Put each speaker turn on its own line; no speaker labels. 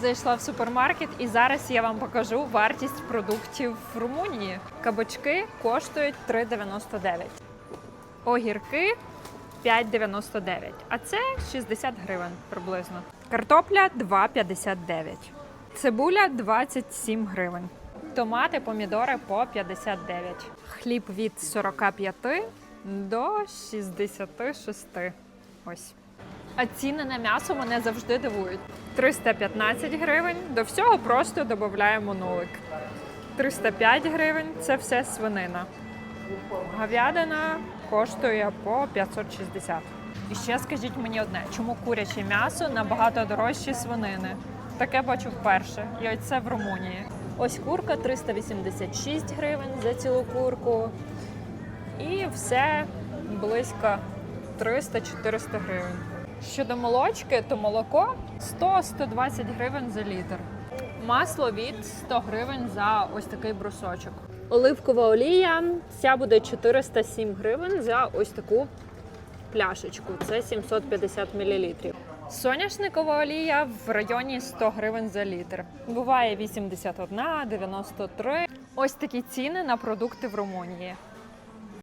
Зайшла в супермаркет і зараз я вам покажу вартість продуктів в Румунії. Кабачки коштують 3,99. Огірки 5,99. А це 60 гривень приблизно. Картопля 2,59. Цибуля 27 гривень. Томати, помідори по 59. Хліб від 45 до 66. Ось. А ціни на м'ясо мене завжди дивують. 315 гривень. До всього просто додаємо нулик. 305 гривень це все свинина. Говядина коштує по 560. І ще скажіть мені одне, чому куряче м'ясо набагато дорожче свинини? Таке бачу вперше. І ось це в Румунії. Ось курка 386 гривень за цілу курку. І все близько 300-400 гривень. Щодо молочки, то молоко 100-120 гривень за літр. Масло від 100 гривень за ось такий брусочок. Оливкова олія ця буде 407 гривень за ось таку пляшечку. Це 750 мл. Соняшникова олія в районі 100 гривень за літр. Буває 81, 93. Ось такі ціни на продукти в Румунії.